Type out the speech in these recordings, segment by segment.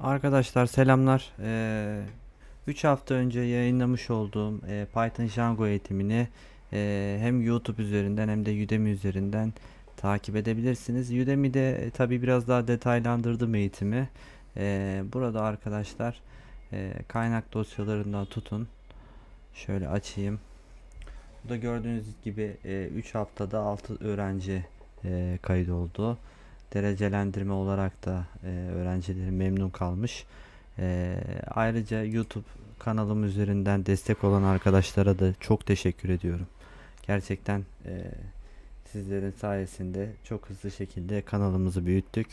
Arkadaşlar selamlar. 3 hafta önce yayınlamış olduğum e, Python Django eğitimini e, hem YouTube üzerinden hem de Udemy üzerinden takip edebilirsiniz. Udemy'de tabi biraz daha detaylandırdım eğitimi. E, burada arkadaşlar e, kaynak dosyalarından tutun. Şöyle açayım. Burada gördüğünüz gibi 3 haftada 6 öğrenci e, kaydoldu derecelendirme olarak da e, öğrencilerim memnun kalmış. E, ayrıca YouTube kanalım üzerinden destek olan arkadaşlara da çok teşekkür ediyorum. Gerçekten e, sizlerin sayesinde çok hızlı şekilde kanalımızı büyüttük.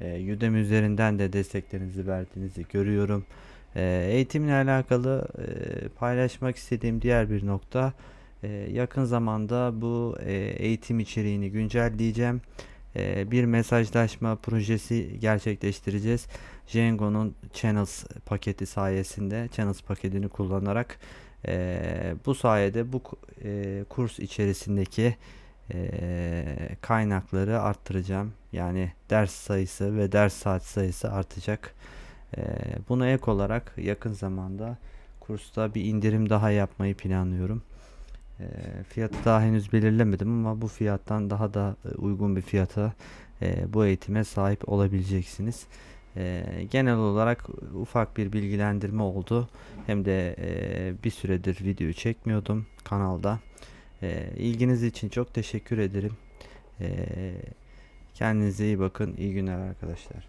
E, Udemy üzerinden de desteklerinizi verdiğinizi görüyorum. E, eğitimle alakalı e, paylaşmak istediğim diğer bir nokta e, yakın zamanda bu e, eğitim içeriğini güncelleyeceğim bir mesajlaşma projesi gerçekleştireceğiz. Django'nun Channels paketi sayesinde Channels paketini kullanarak e, bu sayede bu e, kurs içerisindeki e, kaynakları arttıracağım. Yani ders sayısı ve ders saat sayısı artacak. E, buna ek olarak yakın zamanda kursta bir indirim daha yapmayı planlıyorum. E, fiyatı daha henüz belirlemedim ama bu fiyattan daha da e, uygun bir fiyata e, bu eğitime sahip olabileceksiniz. E, genel olarak ufak bir bilgilendirme oldu. Hem de e, bir süredir video çekmiyordum kanalda. E, ilginiz için çok teşekkür ederim. Kendinize iyi bakın. İyi günler arkadaşlar.